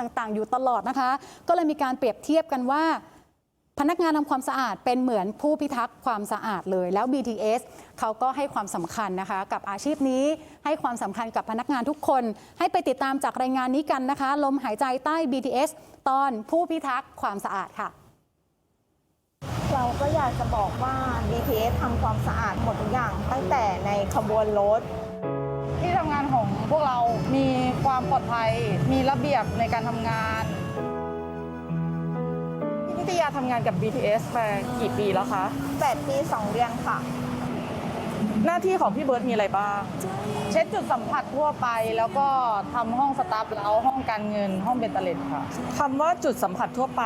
ต่างๆ อยู่ตลอดนะคะ ก็เลยมีการเปรียบเทียบกันว่า พนักงานทำความสะอาดเป็นเหมือนผู้พิทักษ์ความสะอาดเลย แล้ว BTS เขาก็ให้ความสำคัญนะคะ กับอาชีพนี้ให้ความสำคัญกับพนักงานทุกคน ให้ไปติดตามจากรายงานนี้กันนะคะ ลมหายใจใต้ BTS ตอนผู้พิทักษ์ความสะอาดค่ะเราก็อยากจะบอกว่า BTS ทำความสะอาดหมดทุกอย่างตั้งแต่ในขบวนรถ ของพวกเรามีความปลอดภัย มีระเบียบในการทำงานพี่นิตยาทำงานกับ BTS มากี่ปีแล้วคะ8ปี2เดือนค่ะ หน้าที่ของพี่เบิร์ตมีอะไรบ้าง เช็ดจุดสัมผัสทั่วไป แล้วก็ทำห้องสตาฟแล้วห้องการเงินห้องเบตเตอร์เลตค่ะคำว่าจุดสัมผัสทั่วไป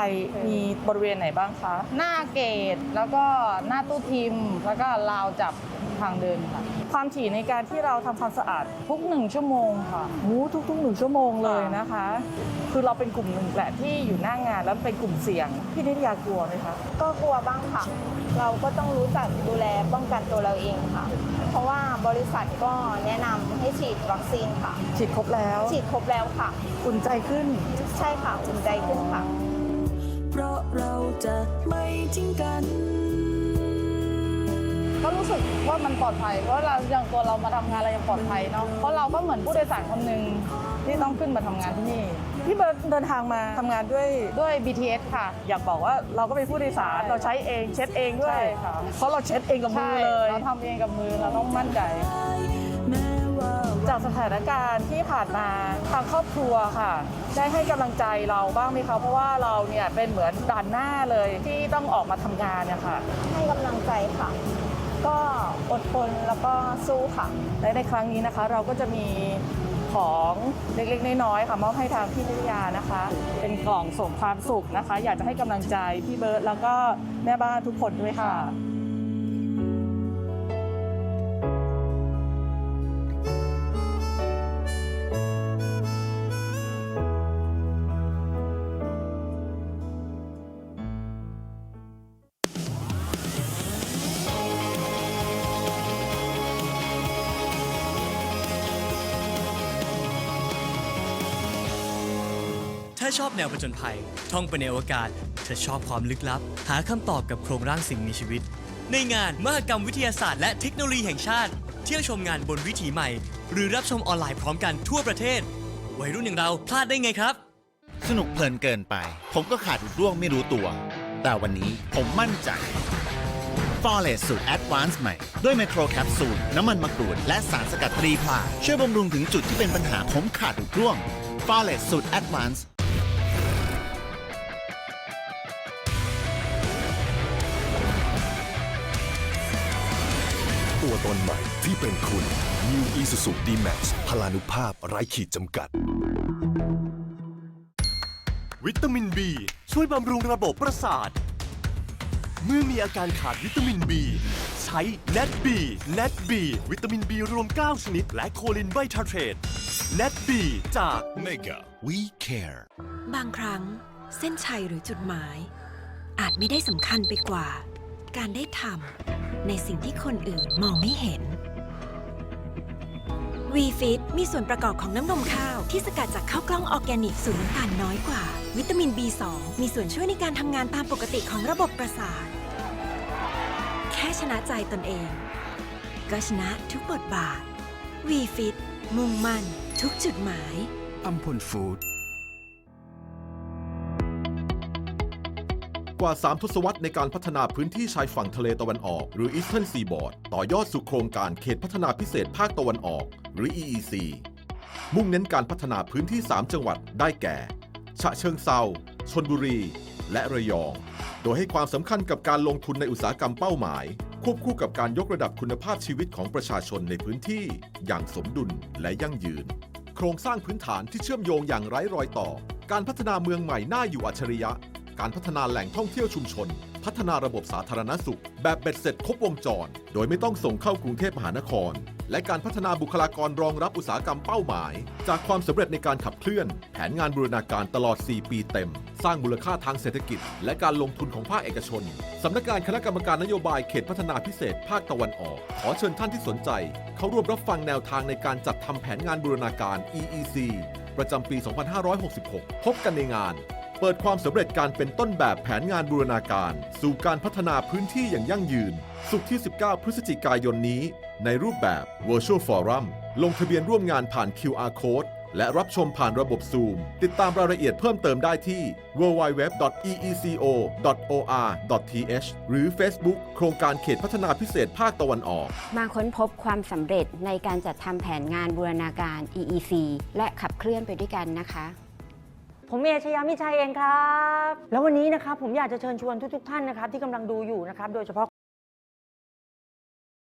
มีบริเวณไหนบ้างคะ หน้าเกตแล้วก็หน้าตู้ทิม แล้วก็ราวจับทางเดินค่ะ ความถี่ในการที่เราทำความสะอาดทุกหนึ่งชั่วโมงค่ะโอ้ทุกๆหนึ่งชั่วโมงเลยนะคะ คือเราเป็นกลุ่มหนึ่งแหละที่อยู่หน้างานแล้วเป็นกลุ่มเสี่ยงพี่นิตยากลัวไหมคะก็กลัวบ้างค่ะ เราก็ต้องรู้จักดูแลป้องกันตัวเราเองค่ะ เพราะว่าบริษัทก็แนะนำให้ฉีดวัคซีนค่ะ ฉีดครบแล้วฉีดครบแล้วค่ะ อุ่นใจขึ้น ใช่ค่ะอุ่นใจขึ้นค่ะ เพราะเราจะไม่ทิ้งกัน ก็รู้สึกว่ามันปลอดภัย เพราะเราอย่างตัวเรามาทำงานเรายังปลอดภัยเนาะเพราะเราก็เหมือนผู้โดยสารคนหนึ่งที่ต้องขึ้นมาทำงานที่นี่พี่เบิร์ดเดินทางมาทำงานด้วยด้วย BTS ค่ะ อยากบอกว่าเราก็เป็นผู้โดยสารใช่เราใช้เองเช็ดเองด้วยใช่ค่ะเพราะเราเช็ดเองกับมืใช่อเลยเราทำเองกับมือเราต้องมั่นใจแม้ว่าจากสถานการณ์ที่ผ่านมาทางครอบครัวค่ะ ได้ให้กำลังใจเราบ้างไหมคะเพราะว่าเราเนี่ยเป็นเหมือนด่านหน้าเลยที่ต้องออกมาทำงานเนี่ยค่ะให้กำลังใจค่ะ ก็อดทนแล้วก็สู้ค่ะ และในครั้งนี้นะคะ เราก็จะมีของเล็กๆน้อยๆค่ะมอบให้ทางพี่นิตยานะคะ เป็นกล่องส่งความสุขนะคะ อยากจะให้กำลังใจพี่เบิร์ตแล้วก็แม่บ้านทุกคนด้วยค่ะาชอบแนวผจญภัย ท่องไปในอวกาศถ้าชอบความลึกลับ หาคำตอบกับโครงร่างสิ่งมีชีวิต ในงานมหกรรมวิทยาศาสตร์และเทคโนโลยีแห่งชาติ เที่ยวชมงานบนวิถีใหม่ หรือรับชมออนไลน์พร้อมกันทั่วประเทศ วัยรุ่นอย่างเราพลาดได้ไงครับ สนุกเพลินเกินไป ผมก็ขาดร่วงไม่รู้ตัว แต่วันนี้ผมมั่นใจ f o r e s t สูตร Advanced ใหม่ ด้วยไมโครแคปซูลน้ำมันมะกรูด และสารสกัดตรีพลาช่วยบำรุงถึงจุดที่เป็นปัญหาผมขาดหรือร่วง f o r e s t สูตร Advanced ตัวตนใหม่ที่เป็นคุณ New Isuzu D-Max พลานุภาพไร้ขีดจำกัด วิตามิน B ช่วยบำรุงระบบประสาท เมื่อมีอาการขาดวิตามิน B ใช้ Net B Net B วิตามิน B รวม 9 ชนิด และโคลินไบทาเทรต Net B จาก Mega We Care บางครั้งเส้นชัยหรือจุดหมาย อาจไม่ได้สำคัญไปกว่า การได้ทำ ในสิ่งที่คนอื่นมองไม่เห็น VFit มีส่วนประกอบของน้ำนมข้าว ที่สกัดจากข้าวกล้องออร์แกนิกสูตรน้ำตาลน้อยกว่า วิตามิน B2 มีส่วนช่วยในการทำงานตามปกติของระบบประสาท แค่ชนะใจตนเอง ก็ชนะทุกบทบาท VFit มุ่งมั่น ทุกจุดหมายอัมพลฟู้ด กว่า 3 ทศวรรษในการพัฒนาพื้นที่ชายฝั่งทะเลตะวันออก หรือ Eastern Seaboard ต่อยอดสู่โครงการเขตพัฒนาพิเศษภาคตะวันออก หรือ EEC มุ่งเน้นการพัฒนาพื้นที่ 3 จังหวัดได้แก่ ฉะเชิงเซาชนบุรี และระยอง โดยให้ความสำคัญกับการลงทุนในอุตสาหกรรมเป้าหมาย ควบคู่กับการยกระดับคุณภาพชีวิตของประชาชนในพื้นที่ อย่างสมดุลและยั่งยืน โครงสร้างพื้นฐานที่เชื่อมโยงอย่างไร้รอยต่อ การพัฒนาเมืองใหม่น่าอยู่อัจฉริยะ การพัฒนาแหล่งท่องเที่ยวชุมชน พัฒนาระบบสาธารณสุข แบบเบ็ดเสร็จครบวงจร โดยไม่ต้องส่งเข้ากรุงเทพมหานคร และการพัฒนาบุคลากรรองรับอุตสาหกรรมเป้าหมาย จากความสำเร็จในการขับเคลื่อน แผนงานบูรณาการตลอด 4 ปีเต็ม สร้างมูลค่าทางเศรษฐกิจ และการลงทุนของภาคเอกชนสำนักงานคณะกรรมการนโยบายเขตพัฒนาพิเศษภาคตะวันออก ขอเชิญท่านที่สนใจ เข้าร่วมรับฟังแนวทางในการจัดทำแผนงานบูรณาการ EEC ประจำปี 2566 พบกันในงาน เปิดความสำเร็จการเป็นต้นแบบแผนงานบูรณาการ สู่การพัฒนาพื้นที่อย่างยั่งยืน สุขที่ 19 พฤศจิกายนนี้ ในรูปแบบ Virtual Forum ลงทะเบียนร่วมงานผ่าน QR Code และรับชมผ่านระบบ Zoom ติดตามรายละเอียดเพิ่มเติมได้ที่ www.eeco.or.th หรือ Facebook โครงการเขตพัฒนาพิเศษภาคตะวันออก มาค้นพบความสำเร็จในการจัดทำแผนงานบูรณาการ EEC และขับเคลื่อนไปด้วยกันนะคะ ผมเอชยามิชัยเองครับ แล้ววันนี้นะครับผมอยากจะเชิญชวนทุก ๆ ท่านนะครับที่กำลังดูอยู่นะครับโดยเฉพาะ